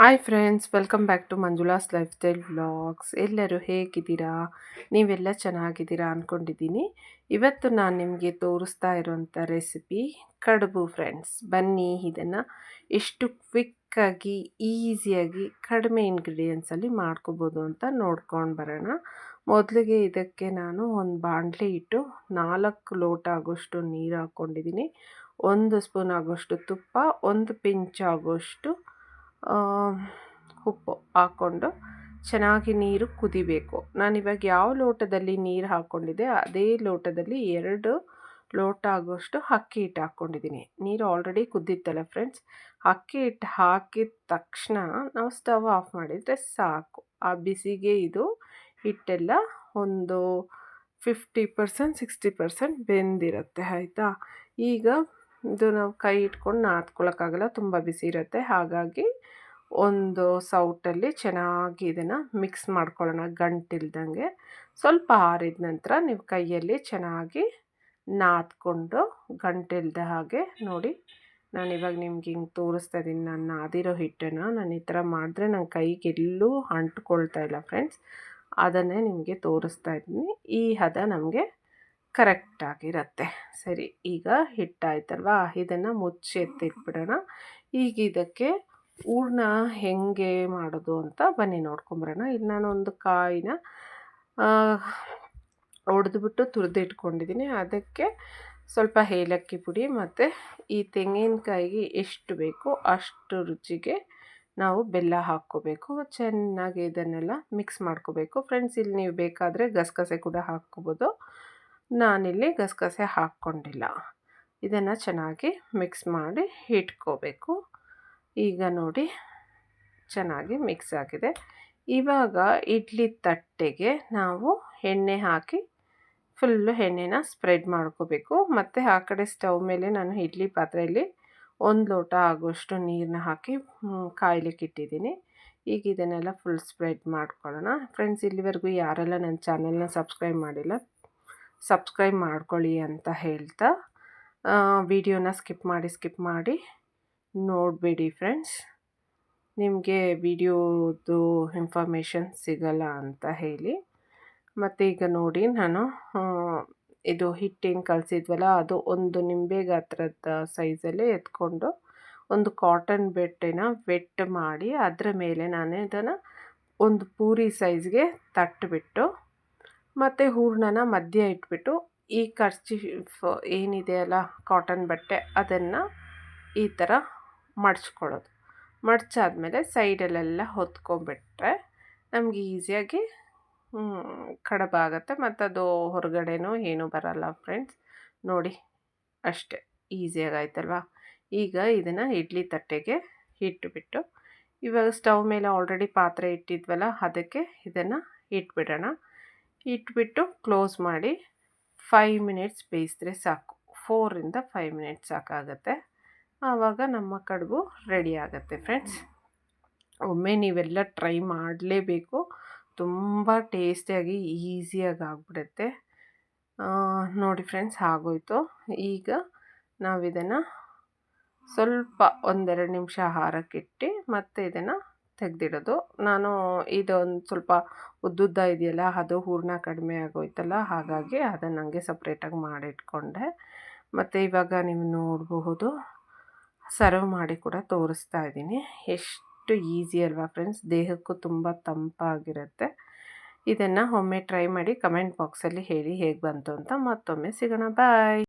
Hi friends welcome back to Manjula's lifestyle vlogs ಎಲ್ಲರೂ ಹೇಗಿದ್ದೀರಾ? ನೀವೆಲ್ಲ ಚೆನ್ನಾಗಿದ್ದೀರಾ ಅಂದ್ಕೊಂಡಿದ್ದೀನಿ ಇವತ್ತು ನಾನು ನಿಮಗೆ ತೋರಿಸ್ತಾ ಇರುವಂಥ ರೆಸಿಪಿ ಕಡುಬು ಫ್ರೆಂಡ್ಸ್ ಬನ್ನಿ, ಇದನ್ನು ಎಷ್ಟು ಕ್ವಿಕ್ಕಾಗಿ ಈಸಿಯಾಗಿ ಕಡಿಮೆ ಇಂಗ್ರೀಡಿಯೆಂಟ್ಸಲ್ಲಿ ಮಾಡ್ಕೋಬೋದು ಅಂತ ನೋಡ್ಕೊಂಡು ಬರೋಣ. ಮೊದಲಿಗೆ ಇದಕ್ಕೆ ನಾನು ಒಂದು ಬಾಂಡ್ಲಿ ಇಟ್ಟು ನಾಲ್ಕು ಲೋಟ ಆಗೋಷ್ಟು ನೀರು ಹಾಕ್ಕೊಂಡಿದ್ದೀನಿ ಒಂದು ಸ್ಪೂನ್ ಆಗೋಷ್ಟು ತುಪ್ಪ, ಒಂದು ಪಿಂಚ್ ಆಗೋಷ್ಟು ಉಪ್ಪು ಹಾಕ್ಕೊಂಡು ಚೆನ್ನಾಗಿ ನೀರು ಕುದಿಬೇಕು. ನಾನಿವಾಗ ಯಾವ ಲೋಟದಲ್ಲಿ ನೀರು ಹಾಕ್ಕೊಂಡಿದ್ದೆ, ಅದೇ ಲೋಟದಲ್ಲಿ ಎರಡು ಲೋಟ ಆಗುವಷ್ಟು ಅಕ್ಕಿ ಹಿಟ್ಟು ಹಾಕ್ಕೊಂಡಿದ್ದೀನಿ. ನೀರು ಆಲ್ರೆಡಿ ಕುದ್ದಿತ್ತಲ್ಲ ಫ್ರೆಂಡ್ಸ್ ಅಕ್ಕಿ ಹಿಟ್ಟು ಹಾಕಿದ ತಕ್ಷಣ ನಾವು ಸ್ಟವ್ ಆಫ್ ಮಾಡಿದರೆ ಸಾಕು. ಆ ಬಿಸಿಗೆ ಇದು ಹಿಟ್ಟೆಲ್ಲ ಒಂದು ಫಿಫ್ಟಿ ಪರ್ಸೆಂಟ್ ಸಿಕ್ಸ್ಟಿ ಪರ್ಸೆಂಟ್ ಬೆಂದಿರುತ್ತೆ, ಆಯಿತಾ? ಈಗ ಇದು ನಾವು ಕೈ ಇಟ್ಕೊಂಡು ನಾದ್ಕೊಳ್ಳೋಕ್ಕಾಗಲ್ಲ ತುಂಬ ಬಿಸಿ ಇರುತ್ತೆ. ಹಾಗಾಗಿ ಒಂದು ಸೌಟಲ್ಲಿ ಚೆನ್ನಾಗಿ ಇದನ್ನು ಮಿಕ್ಸ್ ಮಾಡ್ಕೊಳ್ಳೋಣ, ಗಂಟಿಲ್ದಂಗೆ. ಸ್ವಲ್ಪ ಆರಿದ ನಂತರ ನೀವು ಕೈಯಲ್ಲಿ ಚೆನ್ನಾಗಿ ನಾದ್ಕೊಂಡು ಗಂಟಿಲ್ದ ಹಾಗೆ ನೋಡಿ. ನಾನು ಇವಾಗ ನಿಮ್ಗೆ ಹಿಂಗೆ ತೋರಿಸ್ತಾ ಇದ್ದೀನಿ, ನಾನು ನಾದಿರೋ ಹಿಟ್ಟನ್ನು. ನಾನು ಈ ಥರ ಮಾಡಿದ್ರೆ ನನ್ನ ಕೈಗೆ ಎಲ್ಲೂ ಅಂಟ್ಕೊಳ್ತಾ ಇಲ್ಲ ಫ್ರೆಂಡ್ಸ್. ಅದನ್ನೇ ನಿಮಗೆ ತೋರಿಸ್ತಾ ಇದ್ದೀನಿ. ಈ ಹದ ನಮಗೆ ಕರೆಕ್ಟಾಗಿರುತ್ತೆ ಸರಿ, ಈಗ ಹಿಟ್ಟಾಯ್ತಲ್ವಾ? ಇದನ್ನು ಮುಚ್ಚಿ ಎತ್ತಿಟ್ಬಿಡೋಣ. ಈಗ ಇದಕ್ಕೆ ಹೂರ್ಣ ಹೇಗೆ ಮಾಡೋದು ಅಂತ ಬನ್ನಿ ನೋಡ್ಕೊಂಬರೋಣ. ಇಲ್ಲಿ ನಾನು ಒಂದು ಕಾಯಿನ ಒಡೆದ್ಬಿಟ್ಟು ತುರಿದು ಇಟ್ಕೊಂಡಿದ್ದೀನಿ ಅದಕ್ಕೆ ಸ್ವಲ್ಪ ಏಲಕ್ಕಿ ಪುಡಿ ಮತ್ತು ಈ ತೆಂಗಿನಕಾಯಿಗೆ ಎಷ್ಟು ಬೇಕೋ ಅಷ್ಟು ರುಚಿಗೆ ನಾವು ಬೆಲ್ಲ ಹಾಕ್ಕೋಬೇಕು. ಚೆನ್ನಾಗಿ ಇದನ್ನೆಲ್ಲ ಮಿಕ್ಸ್ ಮಾಡ್ಕೋಬೇಕು. ಫ್ರೆಂಡ್ಸ್ ಇಲ್ಲಿ ನೀವು ಬೇಕಾದರೆ ಗಸಗಸೆ ಕೂಡ ಹಾಕ್ಕೋಬೋದು. ನಾನಿಲ್ಲಿ ಗಸಗಸೆ ಹಾಕ್ಕೊಂಡಿಲ್ಲ. ಇದನ್ನು ಚೆನ್ನಾಗಿ ಮಿಕ್ಸ್ ಮಾಡಿ ಇಟ್ಕೋಬೇಕು. ಈಗ ನೋಡಿ, ಚೆನ್ನಾಗಿ ಮಿಕ್ಸ್ ಆಗಿದೆ. ಇವಾಗ ಇಡ್ಲಿ ತಟ್ಟೆಗೆ ನಾವು ಎಣ್ಣೆ ಹಾಕಿ ಫುಲ್ಲು ಎಣ್ಣೆನ ಸ್ಪ್ರೆಡ್ ಮಾಡ್ಕೋಬೇಕು. ಮತ್ತು ಆ ಕಡೆ ಸ್ಟವ್ ಮೇಲೆ ನಾನು ಇಡ್ಲಿ ಪಾತ್ರೆಯಲ್ಲಿ ಒಂದು ಲೋಟ ಆಗುವಷ್ಟು ನೀರನ್ನ ಹಾಕಿ ಕಾಯ್ಲಿಕ್ಕೆ ಇಟ್ಟಿದ್ದೀನಿ. ಈಗ ಇದನ್ನೆಲ್ಲ ಫುಲ್ ಸ್ಪ್ರೆಡ್ ಮಾಡ್ಕೊಳ್ಳೋಣ. ಫ್ರೆಂಡ್ಸ್, ಇಲ್ಲಿವರೆಗೂ ಯಾರೆಲ್ಲ ನನ್ನ ಚಾನೆಲ್ನ ಸಬ್ಸ್ಕ್ರೈಬ್ ಮಾಡಿಲ್ಲ, ಸಬ್ಸ್ಕ್ರೈಬ್ ಮಾಡ್ಕೊಳ್ಳಿ ಅಂತ ಹೇಳ್ತಾ ವಿಡಿಯೋನ ಸ್ಕಿಪ್ ಮಾಡಿ ಸ್ಕಿಪ್ ಮಾಡಿ. ನೋಡಬೇಡಿ ಫ್ರೆಂಡ್ಸ್ ನಿಮಗೆ ವಿಡಿಯೋದು ಇನ್ಫಾರ್ಮೇಷನ್ ಸಿಗಲ್ಲ ಅಂತ ಹೇಳಿ. ಮತ್ತು ಈಗ ನೋಡಿ ನಾನು ಇದು ಹಿಟ್ಟೇನು ಕಲಿಸಿದ್ವಲ್ಲ ಅದು ಒಂದು ನಿಂಬೆ ಗಾತ್ರದ ಸೈಜಲ್ಲೇ ಎತ್ಕೊಂಡು ಒಂದು ಕಾಟನ್ ಬೆಟ್ಟೆನ ವೆಟ್ ಮಾಡಿ ಅದರ ಮೇಲೆ ನಾನು ಇದನ್ನು ಒಂದು ಪೂರಿ ಸೈಜ್ಗೆ ತಟ್ಟಿಬಿಟ್ಟು ಮತ್ತು ಹೂರ್ಣನ ಮಧ್ಯ ಇಟ್ಬಿಟ್ಟು ಈ ಖರ್ಚಿ ಏನಿದೆಯಲ್ಲ ಕಾಟನ್ ಬಟ್ಟೆ, ಅದನ್ನು ಈ ಥರ ಮಡ್ಚ್ಕೊಳ್ಳೋದು. ಮಡ್ಚಾದ್ಮೇಲೆ ಸೈಡಲ್ಲೆಲ್ಲ ಹೊತ್ಕೊಂಡ್ಬಿಟ್ರೆ ನಮಗೆ ಈಸಿಯಾಗಿ ಕಡಬಾಗತ್ತೆ ಮತ್ತು ಅದು ಹೊರಗಡೆನೂ ಏನೂ ಬರಲ್ಲ ಫ್ರೆಂಡ್ಸ್. ನೋಡಿ, ಅಷ್ಟೇ. ಈಸಿಯಾಗಿ ಆಯ್ತಲ್ವಾ ಈಗ ಇದನ್ನು ಇಡ್ಲಿ ತಟ್ಟೆಗೆ ಇಟ್ಟುಬಿಟ್ಟು ಇವಾಗ ಸ್ಟವ್ ಮೇಲೆ ಆಲ್ರೆಡಿ ಪಾತ್ರೆ ಇಟ್ಟಿದ್ವಲ್ಲ, ಅದಕ್ಕೆ ಇದನ್ನು ಇಟ್ಬಿಡೋಣ. ಇಟ್ಬಿಟ್ಟು ಕ್ಲೋಸ್ ಮಾಡಿ, ಫೈವ್ ಮಿನಿಟ್ಸ್ ಬೇಯಿಸಿದ್ರೆ ಸಾಕು. ಫೋರಿಂದ ಫೈವ್ ಮಿನಿಟ್ಸ್ ಸಾಕಾಗತ್ತೆ. ಆವಾಗ ನಮ್ಮ ಕಡುಬು ರೆಡಿ ಆಗುತ್ತೆ ಫ್ರೆಂಡ್ಸ್ ಒಮ್ಮೆ ನೀವೆಲ್ಲ ಟ್ರೈ ಮಾಡಲೇಬೇಕು. ತುಂಬ ಟೇಸ್ಟಿಯಾಗಿ ಈಸಿಯಾಗಿ ಆಗಿಬಿಡುತ್ತೆ. ನೋಡಿ ಫ್ರೆಂಡ್ಸ್ ಆಗೋಯ್ತು. ಈಗ ನಾವು ಇದನ್ನು ಸ್ವಲ್ಪ ಒಂದೆರಡು ನಿಮಿಷ ಹಾರಕ್ಕಿಟ್ಟು ಮತ್ತೆ ಇದನ್ನು ತೆಗೆದಿಡೋದು. ನಾನು ಇದೊಂದು ಸ್ವಲ್ಪ ಉದ್ದುದ್ದ ಇದೆಯಲ್ಲ, ಅದು ಹೂರ್ಣ ಕಡಿಮೆ ಆಗೋಯ್ತಲ್ಲ, ಹಾಗಾಗಿ ಅದನ್ನು ಹಂಗೆ ಸಪ್ರೇಟಾಗಿ ಮಾಡಿಟ್ಕೊಂಡೆ. ಮತ್ತು ಇವಾಗ ನೀವು ನೋಡಬಹುದು ಸರ್ವ್ ಮಾಡಿ ಕೂಡ ತೋರಿಸ್ತಾ ಇದ್ದೀನಿ. ಎಷ್ಟು ಈಸಿ ಅಲ್ವಾ ಫ್ರೆಂಡ್ಸ್? ದೇಹಕ್ಕೂ ತುಂಬ ತಂಪಾಗಿರುತ್ತೆ. ಇದನ್ನು ಒಮ್ಮೆ ಟ್ರೈ ಮಾಡಿ ಕಮೆಂಟ್ ಬಾಕ್ಸಲ್ಲಿ ಹೇಳಿ ಹೇಗೆ ಬಂತು ಅಂತ ಮತ್ತೊಮ್ಮೆ ಸಿಗೋಣ. ಬಾಯ್!